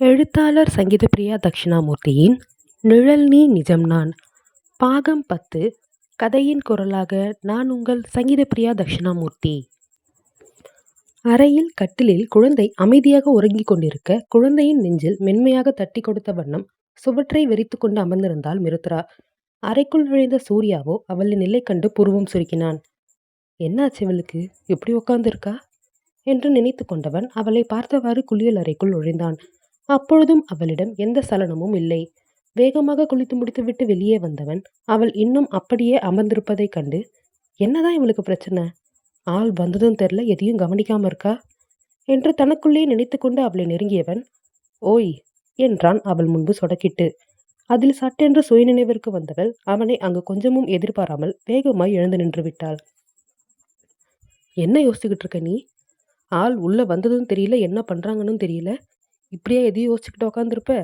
எழுத்தாளர் சங்கீதப்பிரியா தட்சிணாமூர்த்தியின் நிழல் நீ நிஜம் நான் பாகம் பத்து கதையின் குரலாக நான் உங்கள் சங்கீதப்பிரியா தக்ஷிணாமூர்த்தி. அறையில் கட்டிலில் குழந்தை அமைதியாக உறங்கிக் கொண்டிருக்க குழந்தையின் நெஞ்சில் மென்மையாக தட்டி கொடுத்த வண்ணம் சுவற்றை வெறித்து கொண்டு அமர்ந்திருந்தாள் மிருத்ரா. அறைக்குள் நுழைந்த சூர்யாவோ அவளின் நிலை கண்டு புருவம் சுருக்கினான். என்னாச்சு இவளுக்கு? எப்படி உட்கார்ந்திருக்கா? என்று நினைத்து கொண்டவன் அவளை பார்த்தவாறு குளியல் அறைக்குள் நுழைந்தான். அப்பொழுதும் அவளிடம் எந்த சலனமும் இல்லை. வேகமாக குளித்து முடித்துவிட்டு வெளியே வந்தவன் அவள் இன்னும் அப்படியே அமர்ந்திருப்பதைக் கண்டு என்னதான் இவளுக்கு பிரச்சனை? ஆள் வந்ததும் தெரில எதையும் கவனிக்காம இருக்கா? என்று தனக்குள்ளே நினைத்து கொண்டு அவளை நெருங்கியவன் ஓய் என்றான் அவள் முன்பு சொடக்கிட்டு. அதில் சட்டென்று சுயநினைவிற்கு வந்தவள் அவனை அங்கு கொஞ்சமும் எதிர்பாராமல் வேகமாய் எழுந்து நின்று விட்டாள். என்ன யோசிச்சுக்கிட்டு இருக்க நீ? ஆள் உள்ள வந்ததும் தெரியல என்ன பண்றாங்கன்னு தெரியல. இப்படியே எதையும் யோசிச்சுக்கிட்டு உக்காந்துருப்ப?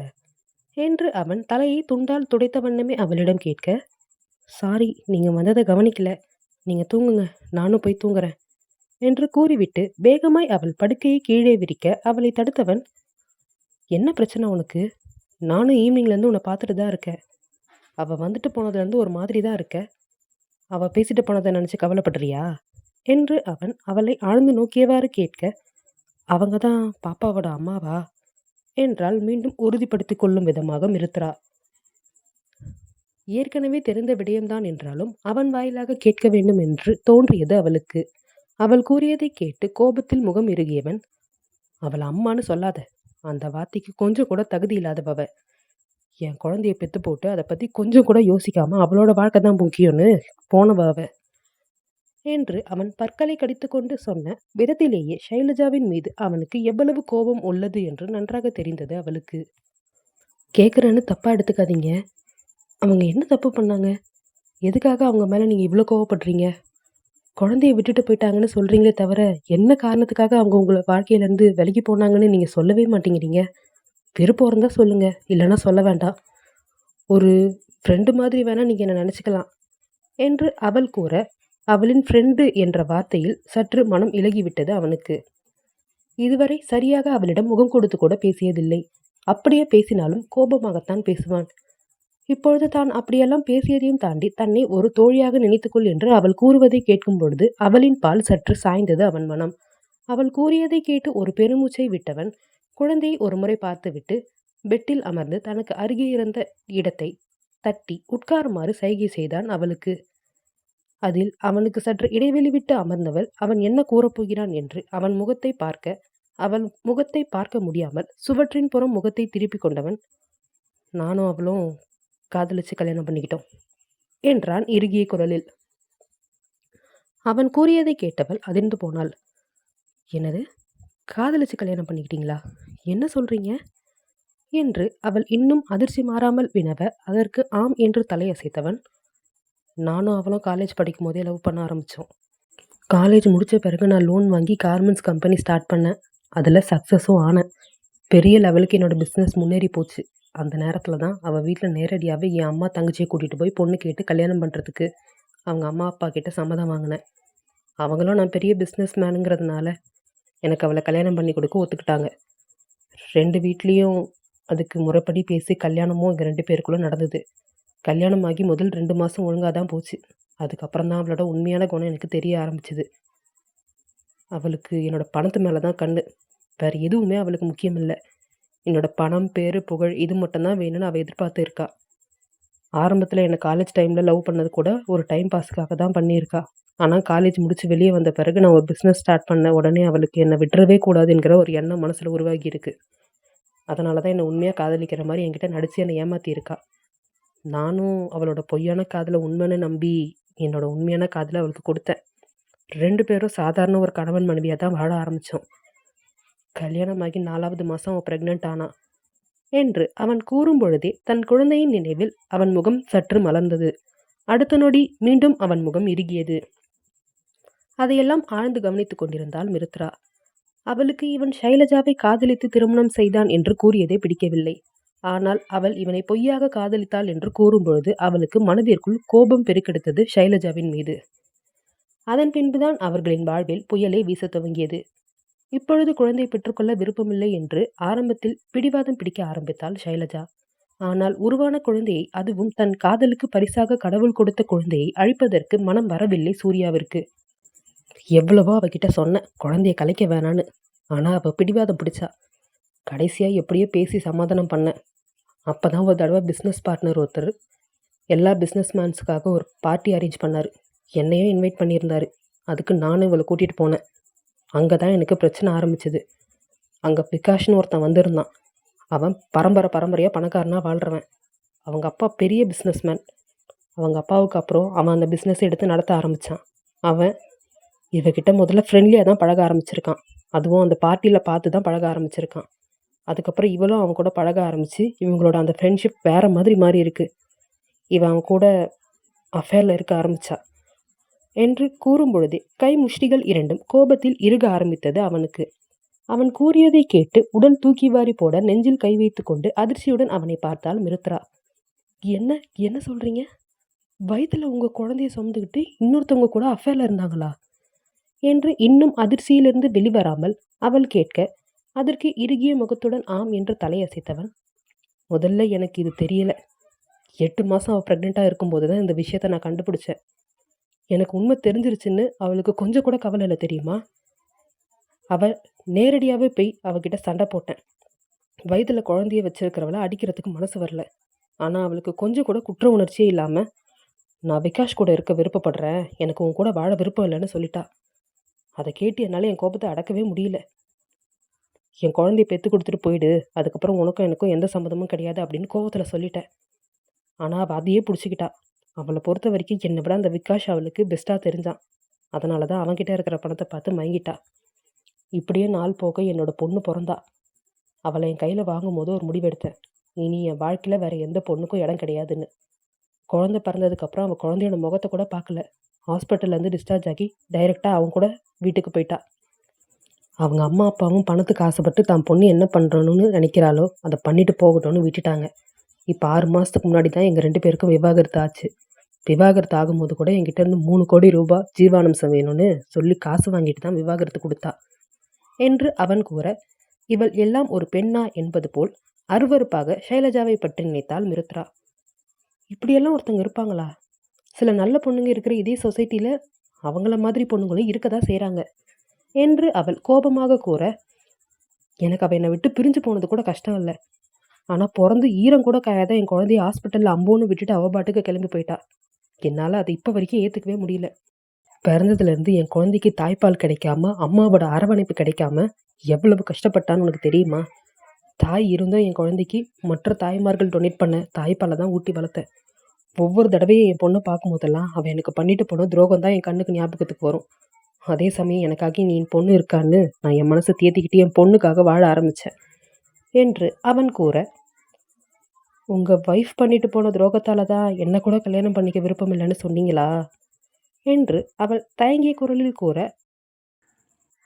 என்று அவன் தலையை துண்டால் துடைத்த வண்ணமே அவளிடம் கேட்க சாரி நீங்கள் வந்ததை கவனிக்கல. நீங்கள் தூங்குங்க. நானும் போய் தூங்குறேன். என்று கூறிவிட்டு வேகமாய் அவள் படுக்கையை கீழே விரிக்க அவளை தடுத்தவன் என்ன பிரச்சனை உனக்கு? நானும் ஈவினிங்லேருந்து உன்னை பார்த்துட்டு தான் இருக்கேன். அவள் வந்துட்டு போனதுலேருந்து ஒரு மாதிரி தான் இருக்க. அவள் பேசிட்டு போனதை நினச்சி கவலைப்படுறியா? என்று அவன் அவளை ஆழ்ந்து நோக்கியவாறு கேட்க அவங்க தான் பாப்பாவோட அம்மாவா? என்றால் மீண்டும் உறுதிப்படுத்திக் கொள்ளும் விதமாக மிருத்ரா. ஏற்கனவே தெரிந்த விடயம்தான் என்றாலும் அவன் வாயிலாக கேட்க வேண்டும் என்று தோன்றியது அவளுக்கு. அவள் கூறியதை கேட்டு கோபத்தில் முகம் இறுகியவன் அவள் அம்மான்னு சொல்லாத. அந்த வார்த்தைக்கு கொஞ்சம் கூட தகுதி இல்லாதவ என் குழந்தைய பெத்து போட்டு அதை பத்தி கொஞ்சம் கூட யோசிக்காம அவளோட வாழ்க்கை தான் முக்கியம்னு போனவ அவ. என்று அவன் பற்களை கடித்துக்கொண்டு சொன்ன விதத்திலேயே ஷைலஜாவின் மீது அவனுக்கு எவ்வளவு கோபம் உள்ளது என்று நன்றாக தெரிந்தது அவளுக்கு. கேட்குறேன்னு தப்பா எடுத்துக்காதீங்க. அவங்க என்ன தப்பு பண்ணாங்க? எதுக்காக அவங்க மேலே நீங்கள் இவ்வளோ கோவப்படுறீங்க? குழந்தைய விட்டுட்டு போயிட்டாங்கன்னு சொல்கிறீங்களே தவிர என்ன காரணத்துக்காக அவங்க உங்களை வாழ்க்கையிலேருந்து விலகி போனாங்கன்னு நீங்கள் சொல்லவே மாட்டேங்கிறீங்க? விருப்பம் இருந்தால் சொல்லுங்கள் இல்லைன்னா சொல்ல வேண்டாம். ஒரு ஃப்ரெண்டு மாதிரி வேணால் நீங்கள் என்னை நினச்சிக்கலாம்? என்று அவள் கூற அவளின் ஃப்ரெண்டு என்ற வார்த்தையில் சற்று மனம் இலகிவிட்டது அவனுக்கு. இதுவரை சரியாக அவளிடம் முகம் கொடுத்து கூட பேசியதில்லை. அப்படியே பேசினாலும் கோபமாகத்தான் பேசுவான். இப்பொழுது தான் அப்படியெல்லாம் பேசியதையும் தாண்டி தன்னை ஒரு தோழியாக நினைத்துக்கொள் என்று அவள் கூறுவதை கேட்கும் பொழுது அவளின் பால் சற்று சாய்ந்தது அவன் மனம். அவள் கூறியதை கேட்டு ஒரு பெருமூச்சை விட்டவன் குழந்தையை ஒருமுறை பார்த்துவிட்டு பெட்டில் அமர்ந்து தனக்கு அருகே இருந்த இடத்தை தட்டி உட்காருமாறு சைகை செய்தான் அவளுக்கு. அதில் அவனுக்கு சற்று இடைவெளி விட்டு அமர்ந்தவள் அவன் என்ன கூறப்போகிறான்? என்று அவன் முகத்தை பார்க்க அவள் முகத்தை பார்க்க முடியாமல் சுவற்றின் புறம் முகத்தை திருப்பிக் கொண்டவன் நானும் அவளும் காதலிச்சு கல்யாணம் பண்ணிக்கிட்டோம் என்றான் இறுகிய குரலில். அவன் கூறியதை கேட்டவள் அதிர்ந்து போனாள் என்னது? காதலிச்சு கல்யாணம் பண்ணிக்கிட்டீங்களா? என்ன சொல்றீங்க? என்று அவள் இன்னும் அதிர்ச்சி மாறாமல் வினவ அதற்கு ஆம் என்று தலையசைத்தவன் நானும் அவளும் காலேஜ் படிக்கும் போதே லவ் பண்ண ஆரம்பித்தோம் காலேஜ் முடித்த பிறகு நான் லோன் வாங்கி கார்மெண்ட்ஸ் கம்பெனி ஸ்டார்ட் பண்ணேன். அதில் சக்ஸஸும் ஆனேன். பெரிய லெவலுக்கு என்னோடய பிஸ்னஸ் முன்னேறி போச்சு. அந்த நேரத்தில் தான் அவள் வீட்டில் நேரடியாகவே என் அம்மா தங்கச்சியை கூட்டிகிட்டு போய் பொண்ணு கேட்டு கல்யாணம் பண்ணுறதுக்கு அவங்க அம்மா அப்பா கிட்ட சம்மதம் வாங்கினேன். அவங்களும் நான் பெரிய பிஸ்னஸ் மேனுங்கிறதுனால எனக்கு அவளை கல்யாணம் பண்ணி கொடுக்க ஒத்துக்கிட்டாங்க. ரெண்டு வீட்லேயும் அதுக்கு முறைப்படி பேசி கல்யாணமும் எங்கள் ரெண்டு பேருக்குள்ளே நடந்தது. கல்யாணம் ஆகி முதல் ரெண்டு மாதம் ஒழுங்காக தான் போச்சு. அதுக்கப்புறம் தான் அவளோட உண்மையான குணம் எனக்கு தெரிய ஆரம்பிச்சிது. அவளுக்கு என்னோடய பணத்து மேலே தான் கண் வேறு எதுவுமே அவளுக்கு முக்கியம் இல்லை. என்னோட பணம் பேர் புகழ் இது மட்டும்தான் வேணும்னு அவள் எதிர்பார்த்து இருக்கா ஆரம்பத்தில் என்னை காலேஜ் டைமில் லவ் பண்ணது கூட ஒரு டைம் பாஸ்க்காக தான் பண்ணியிருக்கா. ஆனால் காலேஜ் முடித்து வெளியே வந்த பிறகு நான் ஒரு பிஸ்னஸ் ஸ்டார்ட் பண்ண உடனே அவளுக்கு என்னை விட்டுறவே கூடாதுங்கிற ஒரு எண்ணம் மனசில் உருவாகி இருக்குது அதனால தான் என்னை உண்மையாக காதலிக்கிற மாதிரி என்கிட்ட நடித்து என்னை ஏமாற்றியிருக்கா நானும் அவளோட பொய்யான காதலை உண்மைன்னு நம்பி என்னோட உண்மையான காதலை அவளுக்கு கொடுத்தேன். ரெண்டு பேரும் சாதாரண ஒரு கணவன் மனைவியாக தான் வாழ ஆரம்பித்தோம் கல்யாணமாகி நாலாவது மாதம் அவன் ப்ரெக்னென்ட் ஆனான் என்று அவன் கூறும் பொழுதே தன் குழந்தையின் நினைவில் அவன் முகம் சற்று மலர்ந்தது. அடுத்த நொடி மீண்டும் அவன் முகம் இறுகியது. அதையெல்லாம் ஆழ்ந்து கவனித்துக் கொண்டிருந்தாள் மிருத்ரா. அவளுக்கு இவன் ஷைலஜாவை காதலித்து திருமணம் செய்தான் என்று கூறியதே பிடிக்கவில்லை. ஆனால் அவள் இவனை பொய்யாக காதலித்தாள் என்று கூறும்பொழுது அவளுக்கு மனதிற்குள் கோபம் பெருக்கெடுத்தது ஷைலஜாவின் மீது. அதன் பின்புதான் அவர்களின் வாழ்வில் புயலை வீச துவங்கியது. இப்பொழுது குழந்தை பெற்றுக்கொள்ள விருப்பமில்லை என்று ஆரம்பத்தில் பிடிவாதம் பிடிக்க ஆரம்பித்தாள் ஷைலஜா ஆனால் உருவான குழந்தையை அதுவும் தன் காதலுக்கு பரிசாக கடவுள் கொடுத்த குழந்தையை அழிப்பதற்கு மனம் வரவில்லை சூர்யாவிற்கு. எவ்வளவோ அவகிட்ட சொன்னேன் குழந்தைய கலைக்க வேணான்னு. ஆனால் அவள் பிடிவாதம் பிடிச்சா. கடைசியாக எப்படியோ பேசி சமாதானம் பண்ணேன் அப்போ தான் ஒரு தடவை பிஸ்னஸ் பார்ட்னர் ஒருத்தர் எல்லா பிஸ்னஸ் மேன்ஸுக்காக ஒரு பார்ட்டி அரேஞ்ச் பண்ணார். என்னையும் இன்வைட் பண்ணியிருந்தாரு. அதுக்கு நானும் இவளை கூட்டிகிட்டு போனேன். அங்கே தான் எனக்கு பிரச்சனை ஆரம்பிச்சது. அங்கே பிகாஷ்னு ஒருத்தன் வந்திருந்தான். அவன் பரம்பரை பரம்பரையாக பணக்காரனாக வாழ்கிறவன் அவங்க அப்பா பெரிய பிஸ்னஸ்மேன் அவங்க அப்பாவுக்கு அப்புறம் அவன் அந்த பிஸ்னஸ் எடுத்து நடத்த ஆரம்பித்தான் அவன் இவகிட்ட முதல்ல ஃப்ரெண்ட்லியாக தான் பழக ஆரம்பிச்சிருக்கான். அதுவும் அந்த பார்ட்டியில் பார்த்து தான் பழக ஆரம்பிச்சிருக்கான். அதுக்கப்புறம் இவளும் அவன் கூட பழக ஆரம்பித்து இவங்களோட அந்த ஃப்ரெண்ட்ஷிப் வேறு மாதிரி மாறி இருக்கு. இவன் அவன் கூட அஃபேரில் இருக்க ஆரம்பித்தா என்று கூறும்பொழுதே கை முஷ்டிகள் இரண்டும் கோபத்தில் இறுக ஆரம்பித்தது அவனுக்கு. அவன் கூறியதை கேட்டு உடல் தூக்கி வாரி போட நெஞ்சில் கை வைத்து கொண்டு அதிர்ச்சியுடன் அவனை பார்த்தாள் மிருத்ரா. என்ன? என்ன சொல்றீங்க? வயதில் உங்கள் குழந்தைய சுமந்துக்கிட்டு இன்னொருத்தவங்க கூட அஃபேரில் இருந்தாங்களா? என்று இன்னும் அதிர்ச்சியிலிருந்து வெளிவராமல் அவள் கேட்க அதற்கு இறுகிய முகத்துடன் ஆம் என்று தலையசைத்தவன். முதல்ல எனக்கு இது தெரியல. எட்டு மாதம் அவள் ப்ரெக்னெண்ட்டாக இருக்கும்போது தான் இந்த விஷயத்தை நான் கண்டுபிடிச்சேன். எனக்கு உண்மை தெரிஞ்சிருச்சுன்னு அவளுக்கு கொஞ்சம் கூட கவலை இல்லை தெரியுமா? அவள் நேரடியாகவே போய் அவகிட்ட சண்டை போட்டேன். வயதில் குழந்தைய வச்சிருக்கிறவளை அடிக்கிறதுக்கு மனசு வரல. ஆனால் அவளுக்கு கொஞ்சம் கூட குற்ற உணர்ச்சியே இல்லாமல் நான் விகாஷ் கூட இருக்க விருப்பப்படுறேன். எனக்கு உன் கூட வாழ விருப்பம் இல்லைன்னு சொல்லிட்டா. அதை கேட்டு என்னால் என் கோபத்தை அடக்கவே முடியல. என் குழந்தைய பெற்று கொடுத்துட்டு போயிடு. அதுக்கப்புறம் உனக்கும் எனக்கும் எந்த சம்மந்தமும் கிடையாது அப்படின்னு கோபத்தில் சொல்லிட்டேன். ஆனால் அவள் அதையே பிடிச்சிக்கிட்டா. அவளை பொறுத்த வரைக்கும் என்னை விட அந்த விகாஷ் அவளுக்கு பெஸ்ட்டாக தெரிஞ்சான். அதனால தான் அவன்கிட்ட இருக்கிற பணத்தை பார்த்து மயங்கிட்டா. இப்படியே நாள் போக என்னோட பொண்ணு பிறந்தா. அவளை என் கையில் வாங்கும் போது ஒரு முடிவெடுத்தேன். இனி என் வாழ்க்கையில் வேறு எந்த பொண்ணுக்கும் இடம் கிடையாதுன்னு. குழந்தை பிறந்ததுக்கப்புறம் அவள் குழந்தையோட முகத்தை கூட பார்க்கல. ஹாஸ்பிட்டல்லேருந்து டிஸ்சார்ஜ் ஆகி டைரெக்டாக அவங்க கூட வீட்டுக்கு போயிட்டா. அவங்க அம்மா அப்பாவும் பணத்துக்கு ஆசைப்பட்டு தான் பொண்ணு என்ன பண்ணுறணும்னு நினைக்கிறாளோ அதை பண்ணிட்டு போகட்டும்னு விட்டுட்டாங்க. இப்போ ஆறு மாதத்துக்கு முன்னாடி தான் எங்கள் ரெண்டு பேருக்கும் விவாகரத்து ஆச்சு. விவாகரத்து ஆகும்போது கூட என்கிட்ட இருந்து மூணு கோடி ரூபா ஜீவானம்சம் வேணும்னு சொல்லி காசு வாங்கிட்டு தான் விவாகரத்து கொடுத்தா. என்று அவன் கூற இவள் எல்லாம் ஒரு பெண்ணா என்பது போல் அருவருப்பாக ஷைலஜாவை பற்றி நினைத்தாள் மிருத்ரா. இப்படியெல்லாம் ஒருத்தங்க இருப்பாங்களா? சில நல்ல பொண்ணுங்க இருக்கிற இதே சொசைட்டியில் அவங்கள மாதிரி பொண்ணுங்களும் இருக்க தான் செய்கிறாங்க என்று அவள் கோபமாக கூற எனக்கு அவள் என்னை விட்டு பிரிஞ்சு போனது கூட கஷ்டம் இல்லை. ஆனால் பிறந்து ஈரம் கூட காயாத என் குழந்தைய ஹாஸ்பிட்டலில் அம்போன்னு விட்டுட்டு அவ பாட்டுக்கு கிளம்பி போயிட்டா. என்னால் அதை இப்போ வரைக்கும் ஏற்றுக்கவே முடியல. பிறந்ததுலேருந்து என் குழந்தைக்கு தாய்ப்பால் கிடைக்காம அம்மாவோட அரவணைப்பு கிடைக்காம எவ்வளவு கஷ்டப்பட்டான்னு உனக்கு தெரியுமா? தாய் இருந்தும் என் குழந்தைக்கு மற்ற தாய்மார்கள் டொனேட் பண்ண தாய்ப்பாலை தான் ஊட்டி வளர்த்தேன். ஒவ்வொரு தடவையும் என் பொண்ணை பார்க்கும்போதெல்லாம் அவன் எனக்கு பண்ணிட்டு போன துரோகம் தான் என் கண்ணுக்கு ஞாபகத்துக்கு வரும். அதே சமயம் எனக்காக நீ என் பொண்ணு இருக்கான்னு நான் என் மனசை தேத்திக்கிட்டு என் பொண்ணுக்காக வாழ ஆரம்பித்தேன் என்று அவன் கூற உங்கள் ஒய்ஃப் பண்ணிட்டு போன துரோகத்தால் தான் என்ன கூட கல்யாணம் பண்ணிக்க விருப்பம் இல்லைன்னு சொன்னீங்களா? என்று அவள் தயங்கிய குரலில் கூற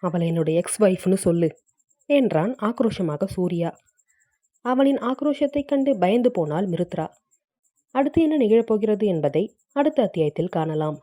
அவளை என்னுடைய எக்ஸ் ஒய்ஃப்னு சொல்லு என்றான் ஆக்ரோஷமாக சூர்யா. அவளின் ஆக்ரோஷத்தைக் கண்டு பயந்து போனாள் மிருத்ரா. அடுத்து என்ன நிகழப்போகிறது என்பதை அடுத்த அத்தியாயத்தில் காணலாம்.